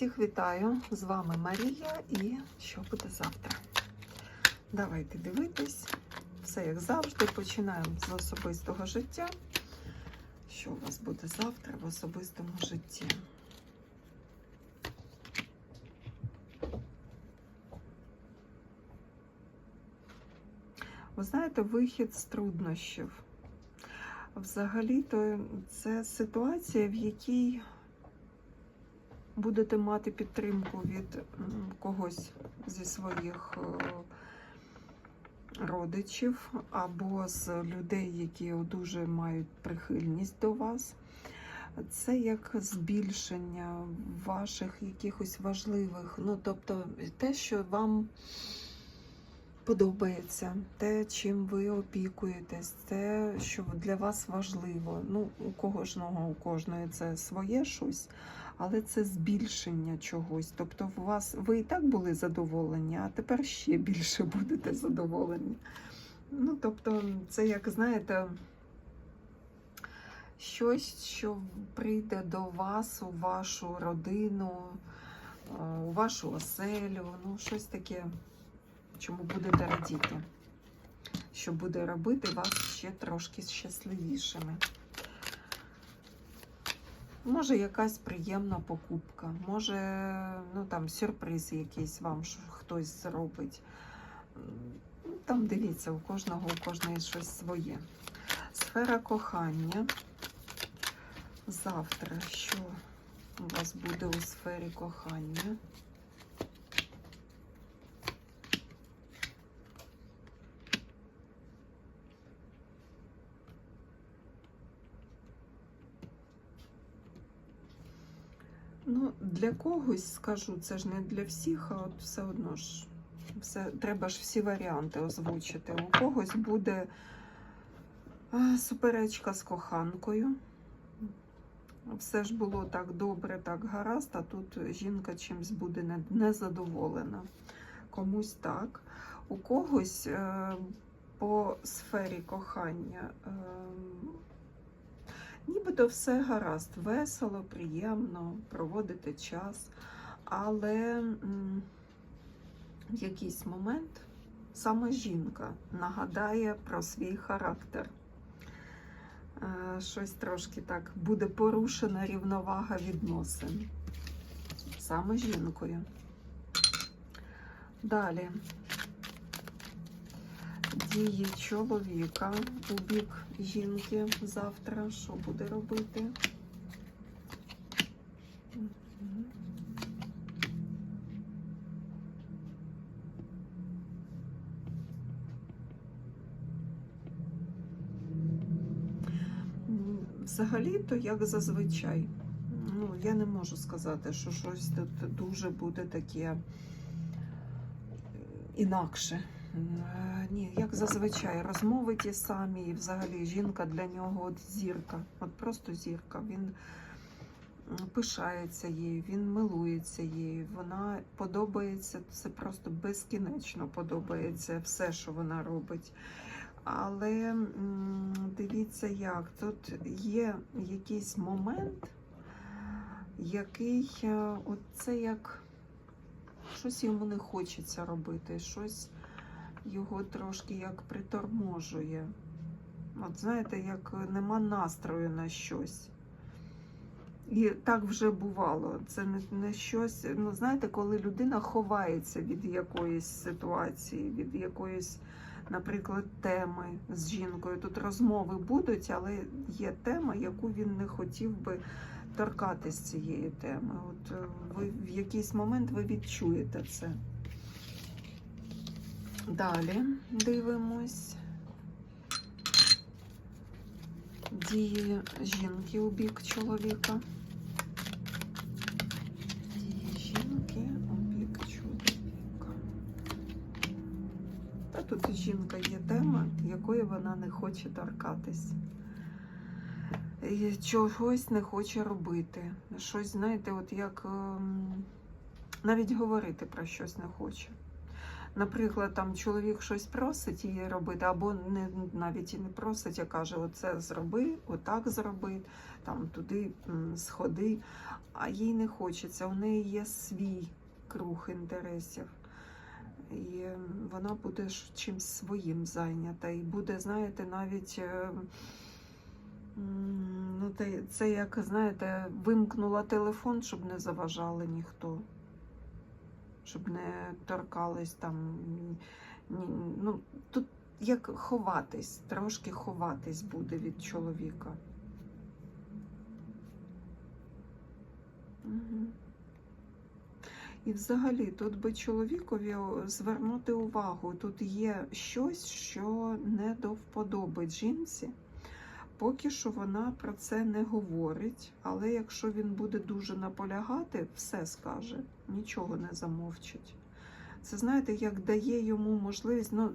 Всіх вітаю! З вами Марія і що буде завтра? Давайте дивитись. Все як завжди. Починаємо з особистого життя. Що у вас буде завтра в особистому житті? Ви знаєте, вихід з труднощів. Взагалі-то це ситуація, в якій будете мати підтримку від когось зі своїх е, родичів або з людей, які дуже мають прихильність до вас. Це як збільшення ваших якихось важливих, ну тобто те, що вам подобається, те, чим ви опікуєтесь, те, що для вас важливо. Ну, у кожного, у кожної це своє щось, але це збільшення чогось. Тобто, у вас ви і так були задоволені, а тепер ще більше будете задоволені. Ну, тобто, це як знаєте. Щось, що прийде до вас, у вашу родину, е, у вашу оселю, ну, щось таке, чому будете радіти, що буде робити вас ще трошки щасливішими. Може, якась приємна покупка, може, ну там сюрприз якийсь вам хтось зробить. Ну, Там дивіться, у кожного, у кожної щось своє. Сфера кохання. Завтра що у вас буде у сфері кохання? Ну, для когось скажу, це ж не для всіх, а от все одно ж все, треба ж всі варіанти озвучити. У когось буде суперечка з коханкою. Все ж було так добре, так гаразд, а тут жінка чимсь буде незадоволена. Комусь так. У когось е, по сфері кохання е, нібито все гаразд, весело, приємно, проводити час, але в якийсь момент саме жінка нагадає про свій характер. Е, Щось трошки так буде порушена рівновага відносин. Саме жінкою. Далі. Дії чоловіка у бік жінки завтра. Що буде робити? Взагалі-то, як зазвичай, ну, я не можу сказати, що щось тут дуже буде таке е, інакше. Е, Ні, як зазвичай, розмови ті самі, і взагалі жінка для нього от зірка, от просто зірка. Він пишається їй, він милується їй, вона подобається, це просто безкінечно подобається все, що вона робить. Але дивіться, як тут є якийсь момент, який е, от це як щось йому не хочеться робити, щось його трошки як приторможує. От знаєте, як нема настрою на щось. І так вже бувало. Це не, не щось. Ну, знаєте, коли людина ховається від якоїсь ситуації, від якоїсь, наприклад, теми з жінкою. Тут розмови будуть, але є тема, яку він не хотів би торкатись цієї теми. От е, ви в якийсь момент ви відчуєте це. Далі дивимось. Дії жінки у бік чоловіка. Дії жінки у бік чоловіка. Та тут жінка є тема, якої вона не хоче торкатись. І Чогось не хоче робити. Щось, знаєте, от як ем, навіть говорити про щось не хоче. Наприклад, там чоловік щось просить її робити, або не навіть і не просить, а каже: оце зроби, отак зроби, там туди сходи. А їй не хочеться. У неї є свій круг інтересів. І вона буде чимсь своїм зайнята. І буде, знаєте, навіть. е, Ну, це як, знаєте, вимкнула телефон, щоб не заважали ніхто щоб не торкались там. Ну, тут як ховатись, трошки ховатись буде від чоловіка. Угу. І взагалі тут би чоловікові звернути увагу. Тут є щось, що не до вподоби жінці. Поки що вона про це не говорить, але якщо він буде дуже наполягати, все скаже, нічого не замовчить. Це знаєте, як дає йому можливість, ну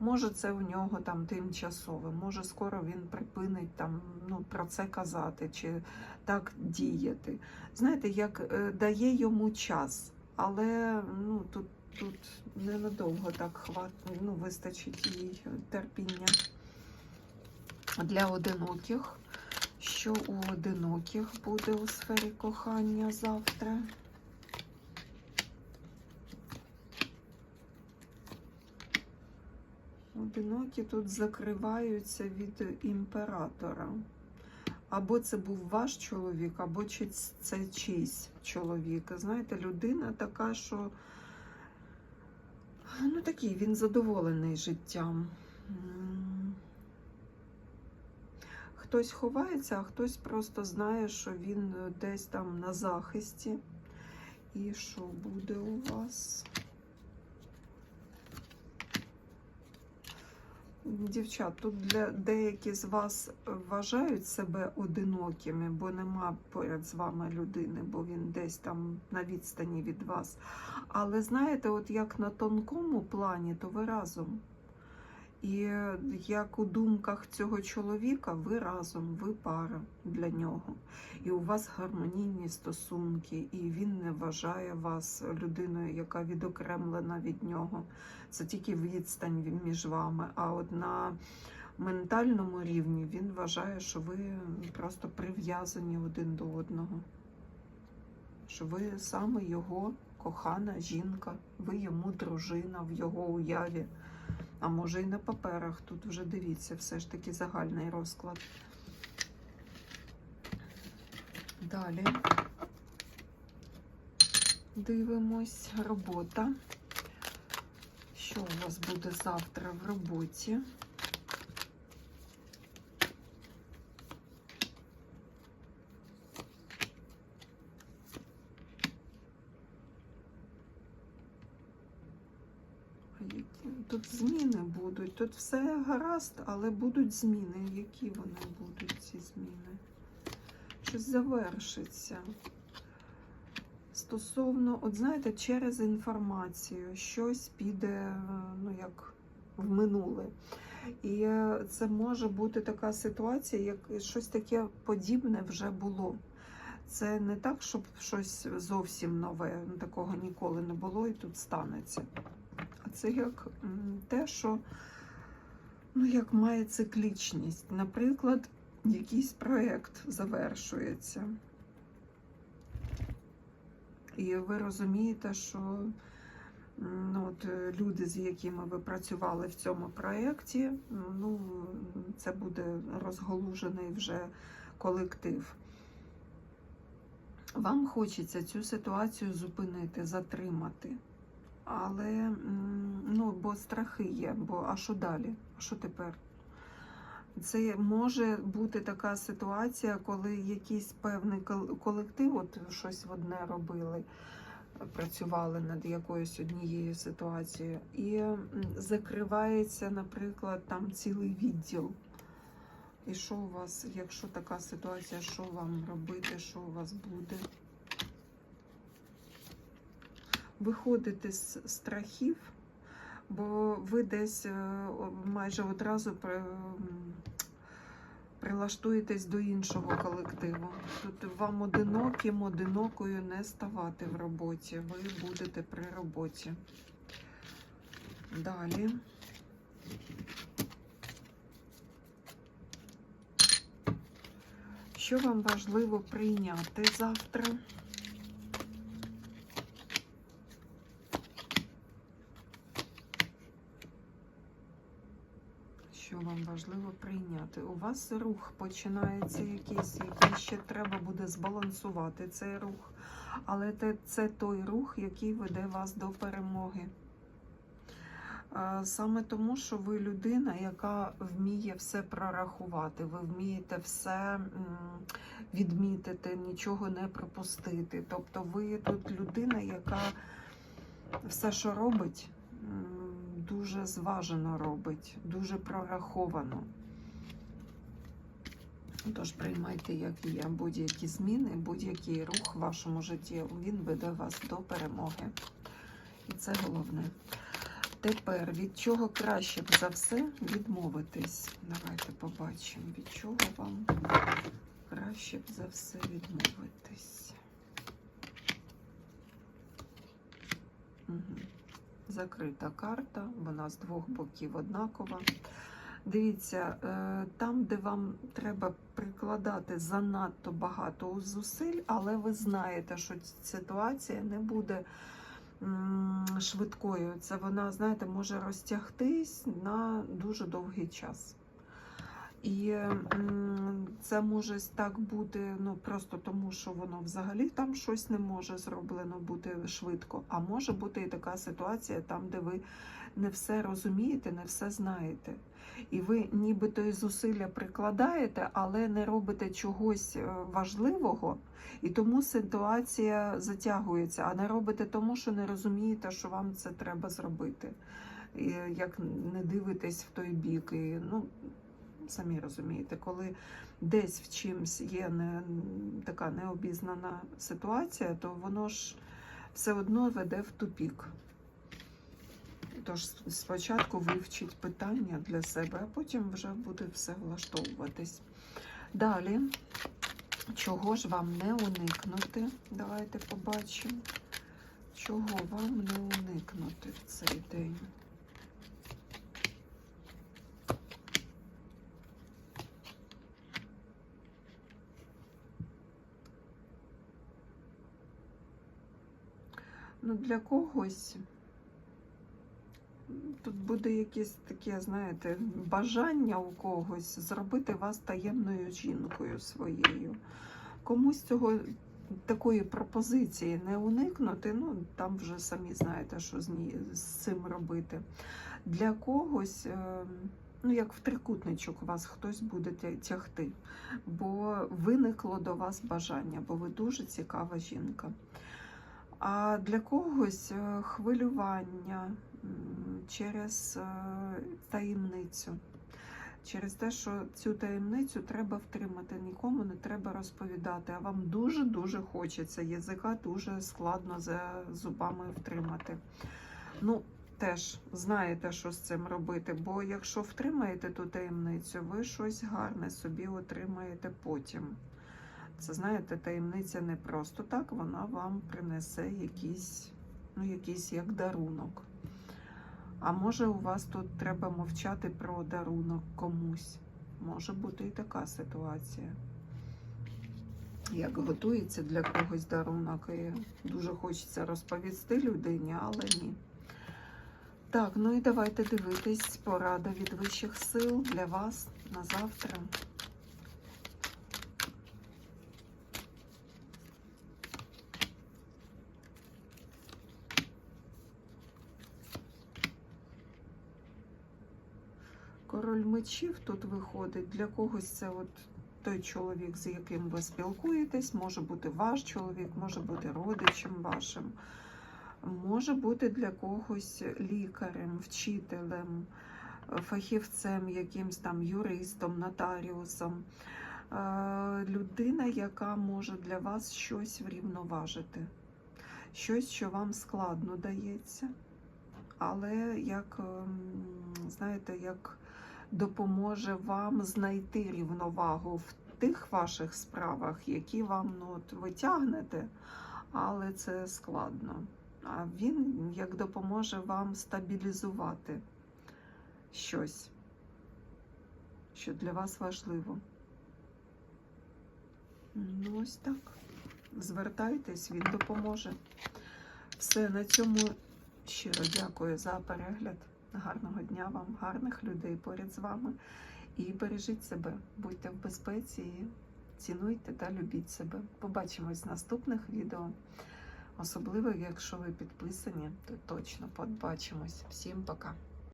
може це у нього там тимчасове, може скоро він припинить там ну, про це казати чи так діяти. Знаєте, як е, дає йому час, але ну, тут, тут ненадовго так хват, ну, вистачить їй терпіння для одиноких. Що у одиноких буде у сфері кохання завтра? Одинокі тут закриваються від імператора. Або це був ваш чоловік, або це чийсь чоловік. Знаєте, людина така, що ну такий, він задоволений життям. Хтось ховається, а хтось просто знає, що він е, десь там на захисті. І що буде у вас? Дівчат, тут для деякі з вас вважають себе одинокими, бо нема поряд з вами людини, бо він десь там на відстані від вас. Але знаєте, от як на тонкому плані, то ви разом. І як у думках цього чоловіка, ви разом, ви пара для нього. І у вас гармонійні стосунки, і він не вважає вас людиною, яка відокремлена від нього. Це тільки відстань між вами. А от на ментальному рівні він вважає, що ви просто прив'язані один до одного. Що ви саме його кохана жінка, ви йому дружина в його уяві. А може і на паперах. Тут вже дивіться, все ж таки загальний розклад. Далі дивимось робота. Що у вас буде завтра в роботі? А які- Тут зміни будуть. Тут все гаразд, але будуть зміни. Які вони будуть, ці зміни? Щось завершиться. Стосовно, от знаєте, через інформацію щось піде, ну як в минуле. І е, це може бути така ситуація, як щось таке подібне вже було. Це не так, щоб щось зовсім нове, ну, такого ніколи не було і тут станеться. А це як те, що ну, як має циклічність. Наприклад, якийсь проєкт завершується. І ви розумієте, що ну, от, люди, з якими ви працювали в цьому проєкті, ну, це буде розголужений вже колектив. Вам хочеться цю ситуацію зупинити, затримати. Але ну, бо страхи є, бо а що далі? А що тепер? Це може бути така ситуація, коли якийсь певний колектив, от щось одне робили, працювали над якоюсь однією ситуацією, і закривається, наприклад, там цілий відділ. І що у вас, якщо така ситуація, що вам робити, що у вас буде? Виходити з страхів, бо ви десь е, майже одразу прилаштуєтесь до іншого колективу. Тут вам одиноким, одинокою не ставати в роботі. Ви будете при роботі. Далі. Що вам важливо прийняти завтра? Що вам важливо прийняти? У вас рух починається якийсь, який ще треба буде збалансувати цей рух. Але це той рух, який веде вас до перемоги. Е, Саме тому, що ви людина, яка вміє все прорахувати, ви вмієте все відмітити, нічого не пропустити. Тобто ви тут людина, яка все, що робить, дуже зважено робить, дуже прораховано. Тож приймайте, як я, будь-які зміни, будь-який рух в вашому житті, він веде вас до перемоги. І це головне. Тепер від чого краще б за все відмовитись? Давайте побачимо, від чого вам краще б за все відмовитись. Угу. Закрита карта, вона з двох боків однакова. Дивіться, е, там, де вам треба прикладати занадто багато зусиль, але ви знаєте, що ситуація не буде швидкою. Це вона, знаєте, може розтягтись на дуже довгий час. І це може так бути ну, просто тому, що воно взагалі там щось не може зроблено бути швидко. А може бути і така ситуація, там, де ви не все розумієте, не все знаєте. І ви нібито і зусилля прикладаєте, але не робите чогось е, важливого, і тому ситуація затягується, а не робите тому, що не розумієте, що вам це треба зробити. І як не дивитесь в той бік. І, ну, самі розумієте, коли десь в чимсь є не, така необізнана ситуація, то воно ж все одно веде в тупік. Тож спочатку вивчіть питання для себе, а потім вже буде все влаштовуватись. Далі, чого ж вам не уникнути? Давайте побачимо, чого вам не уникнути в цей день. Ну, для когось тут буде якесь таке, знаєте, бажання у когось зробити вас таємною жінкою своєю. Комусь цього такої пропозиції не уникнути, ну там вже самі знаєте, що з, ній, з цим робити. Для когось, е, ну як в трикутничок вас хтось буде тягти, бо виникло до вас бажання, бо ви дуже цікава жінка. А для когось е, хвилювання через е, таємницю. Через те, що цю таємницю треба втримати, нікому не треба розповідати, а вам дуже-дуже хочеться. Язика дуже складно за зубами втримати. Ну, теж знаєте, що з цим робити, бо якщо втримаєте ту таємницю, ви щось гарне собі отримаєте потім. Це, знаєте, таємниця не просто так, вона вам принесе якийсь, ну, якийсь як дарунок. А може, у вас тут треба мовчати про дарунок комусь. Може бути і така ситуація. Як готується для когось дарунок, і дуже хочеться розповісти людині, але ні. Так, ну і давайте дивитись порада від вищих сил для вас на завтра. Король мечів тут виходить. Для когось це от той чоловік, з яким ви спілкуєтесь, може бути ваш чоловік, може бути родичем вашим, може бути для когось лікарем, вчителем, фахівцем, якимсь там юристом, нотаріусом. Е, Людина, яка може для вас щось врівноважити, щось, що вам складно дається, але як, ем, знаєте, як допоможе вам знайти рівновагу в тих ваших справах, які вам ну, от, ви тягнете, але це складно. а він як допоможе вам стабілізувати щось, що для вас важливо. Ну, ось так. Звертайтесь, він допоможе. Все, на цьому щиро дякую за перегляд. Гарного дня вам, гарних людей поряд з вами. І бережіть себе, будьте в безпеці цінуйте та любіть себе. Побачимось в наступних відео. Особливо, якщо ви підписані, то точно побачимось. Всім пока!